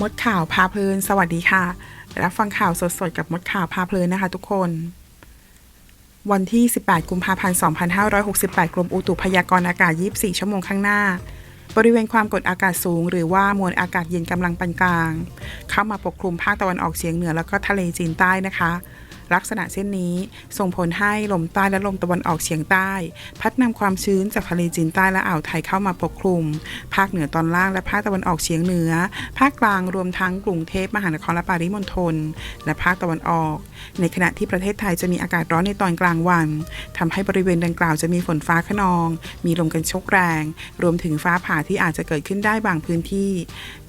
มดข่าวพาเพลิน สวัสดีค่ะ รับฟังข่าวสดๆ กับมดข่าวพาเพลินนะคะทุกคน วันที่ 18 กุมภาพันธ์ 2568 กรมอุตุพยากรณ์อากาศ 24 ชั่วโมงข้างหน้า บริเวณความกดอากาศสูง หรือว่ามวลอากาศเย็นกำลังปานกลาง เข้ามาปกคลุมภาคตะวันออกเฉียงเหนือแล้วก็ทะเลจีนใต้นะคะ ลักษณะเช่นนี้ ส่งผลให้ลมใต้และลมตะวันออกเฉียงใต้ พัดนำความชื้นจากทะเลจีนใต้และอ่าวไทยเข้ามาปกคลุม ภาคเหนือตอนล่างและภาคตะวันออกเฉียงเหนือ ภาคกลางรวมทั้งกรุงเทพมหานครและปริมณฑลและภาคตะวันออก ในขณะที่ประเทศไทยจะมีอากาศร้อนในตอนกลางวันทำให้บริเวณดังกล่าวจะมีฝนฟ้าขนอง มีลมกันโชกแรง รวมถึงฟ้าผ่าที่อาจจะเกิดขึ้นได้บางพื้นที่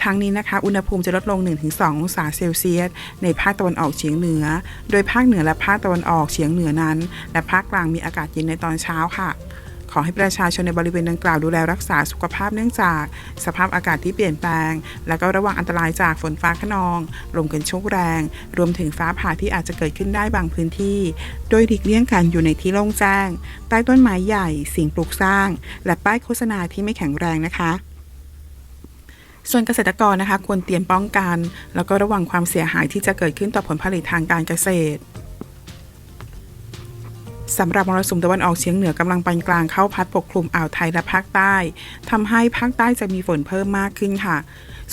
ทั้งนี้นะคะ อุณหภูมิจะลดลง 1-2 องศาเซลเซียส ในภาคตะวันออกเฉียงเหนือ โดยภาคเหนือและภาคตะวันออกเฉียงเหนือนั้น และภาคกลางมีอากาศเย็นในตอนเช้าค่ะ ขอให้ประชาชนในบริเวณดังกล่าวดูแลรักษาสุขภาพเนื่องจาก สภาพอากาศที่เปลี่ยนแปลง และก็ระวังอันตรายจากฝนฟ้าขนอง ลมกันโชกแรง รวมถึงฟ้าผ่าที่อาจจะเกิดขึ้นได้บางพื้นที่ โดยหลีกเลี่ยงการอยู่ในที่โล่งแจ้ง ใต้ต้นไม้ใหญ่ สิ่งปลูกสร้าง และป้ายโฆษณาที่ไม่แข็งแรงนะคะ ส่วนเกษตรกรนะคะควรเตรียมป้องกัน แล้วก็ระวังความเสียหายที่จะเกิดขึ้นต่อผลผลิตทางการเกษตร สำหรับมรสุมตะวันออกเฉียงเหนือกำลังปานกลางเข้าพัดปกคลุมอ่าวไทยและภาคใต้ทำให้ภาคใต้จะมีฝนเพิ่มมากขึ้นค่ะ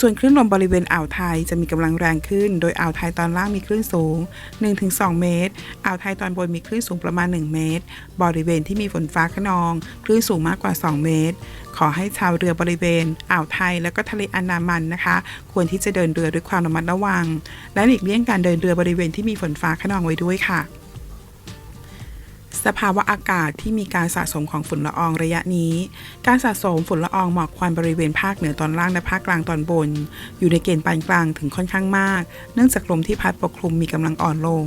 ส่วนคลื่นลมบริเวณอ่าวไทยจะมีกำลังแรงขึ้น โดยอ่าวไทยตอนล่างมีคลื่นสูง 1-2 เมตร อ่าวไทยตอนบนมีคลื่นสูงประมาณ 1 เมตร บริเวณที่มีฝนฟ้าขนอง คลื่นสูงมากกว่า 2 เมตร ขอให้ชาวเรือบริเวณ อ่าวไทยและก็ทะเลอันดามันนะคะ ควรที่จะเดินเรือด้วยความระมัดระวัง และหลีกเลี่ยงการเดินเรือบริเวณที่มีฝนฟ้าขนองไว้ด้วยค่ะ สภาวะอากาศที่มีการสะสมของฝุ่นละอองระยะนี้ การสะสมฝุ่นละอองหมอกควันบริเวณภาคเหนือตอนล่างและภาคกลางตอนบน อยู่ในเกณฑ์ปานกลางถึงค่อนข้างมาก เนื่องจากลมที่พัดปกคลุมมีกำลังอ่อนลง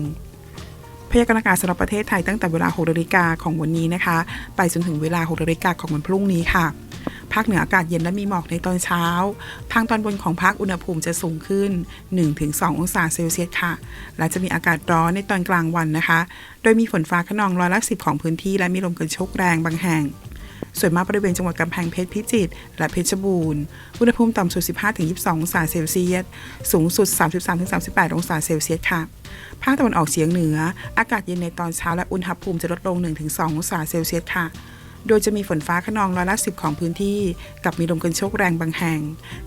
พยากรณ์อากาศสำหรับประเทศไทยตั้งแต่เวลา6นาฬิกาของวันนี้นะคะ ไปจนถึงเวลา6นาฬิกาของวันพรุ่งนี้ค่ะ ภาคเหนืออากาศเย็นและมีหมอกในตอนเช้า ทางตอนบนของภาคอุณหภูมิจะสูงขึ้น 1-2 องศาเซลเซียสค่ะ และจะมีอากาศร้อนในตอนกลางวันนะคะ โดยมีฝนฟ้าขนองร้อยละสิบของพื้นที่และมีลมกระโชกแรงบางแห่งส่วนมากบริเวณจังหวัดกำแพงเพชรพิจิตรและเพชรบูรณ์ อุณหภูมิต่ำสุด 15-22 องศาเซลเซียส สูงสุด 33-38 องศาเซลเซียสค่ะ ภาคตะวันออกเฉียงเหนือ อากาศเย็นในตอนเช้าและอุณหภูมิจะลดลง 1-2 องศาเซลเซียสค่ะ โดยจะมีฝนฟ้าขนองร้อยละสิบของพื้นที่กับมีลมกันโชกแรงบางแห่ง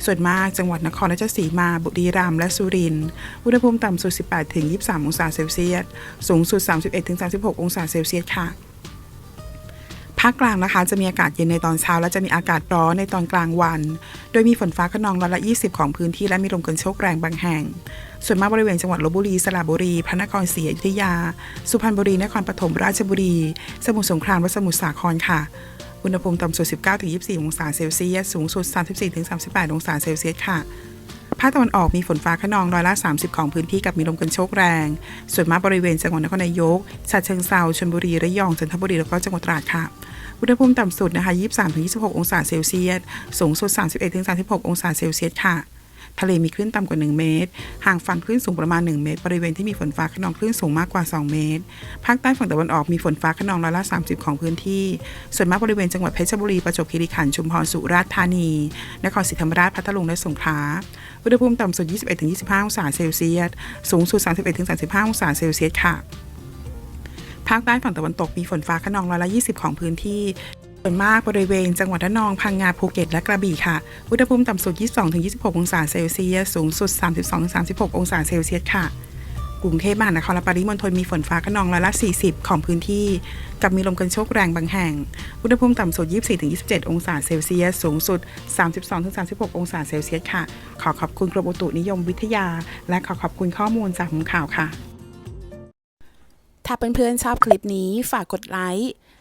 ส่วนมากจังหวัดนครราชสีมา บุรีรัมย์และสุรินทร์อุณหภูมิต่ำสุด 18-23 องศาเซลเซียส สูงสุด 31-36 องศาเซลเซียสค่ะ ภาคกลางนะคะ จะมีอากาศเย็นในตอนเช้า และจะมีอากาศร้อนในตอนกลางวัน โดยมีฝนฟ้าขนองร้อยละ 20 ของพื้นที่และมีลมกันโชกแรงบางแห่ง ส่วนมากบริเวณจังหวัดลบบุรี สระบุรี พระนครศรีอยุธยา สุพรรณบุรี นครปฐม ราชบุรี สมุทรสงคราม และสมุทรสาครค่ะ อุณหภูมิต่ำสุด 19-24 องศาเซลเซียส สูงสุด 34-38 องศาเซลเซียสค่ะ ภาคตะวันออกมีฝนฟ้าขนองร้อยละ 30 ของพื้นที่กับมีลมกันโชกแรง ส่วนมากบริเวณจังหวัดนครนายกฉะเชิงเซาชลบุรีระยองจันทบุรีแล้วก็จังหวัดตราดค่ะอุณหภูมิต่ำสุดนะคะ 23-26 องศาเซลเซียส สูงสุด 31-36 องศาเซลเซียสค่ะ ทะเลมีคลื่นต่ำกว่า 1 เมตร ห่างฝั่งคลื่นสูงประมาณ 1 เมตร บริเวณที่มีฝนฟ้าขนองคลื่นสูงมากกว่า 2 เมตร ภาคใต้ฝั่งตะวันออกมีฝนฟ้าขนองร้อยละ 30 ของพื้นที่ ส่วนมากบริเวณจังหวัดเพชรบุรี ประจวบคีรีขันธ์ชุมพรสุราษฎร์ธานี นครศรีธรรมราช พัทลุง และสงขลา อุณหภูมิต่ำสุด 21-25 องศาเซลเซียส สูงสุด 31-35 องศาเซลเซียส ค่ะ ภาคใต้ฝั่งตะวันตกมีฝนฟ้าขนองร้อยละ 20 ของพื้นที่ ส่วนมากบริเวณจังหวัดระนองพังงาภูเก็ตและกระบี่ค่ะ อุณหภูมิต่ำสุด 22-26 องศาเซลเซียส สูงสุด 32-36 องศาเซลเซียสค่ะ กรุงเทพมหานครและปริมณฑลมีฝนฟ้าขนองร้อยละ 40 ของพื้นที่ กับมีลมกันโชกแรงบางแห่ง อุณหภูมิต่ำสุด 24-27 องศาเซลเซียส สูงสุด 32-36 องศาเซลเซียสค่ะ ขอขอบคุณกรมอุตุนิยมวิทยา และขอขอบคุณข้อมูลจากข่าวค่ะ ถ้าเพื่อนๆชอบคลิปนี้ฝากกดไลค์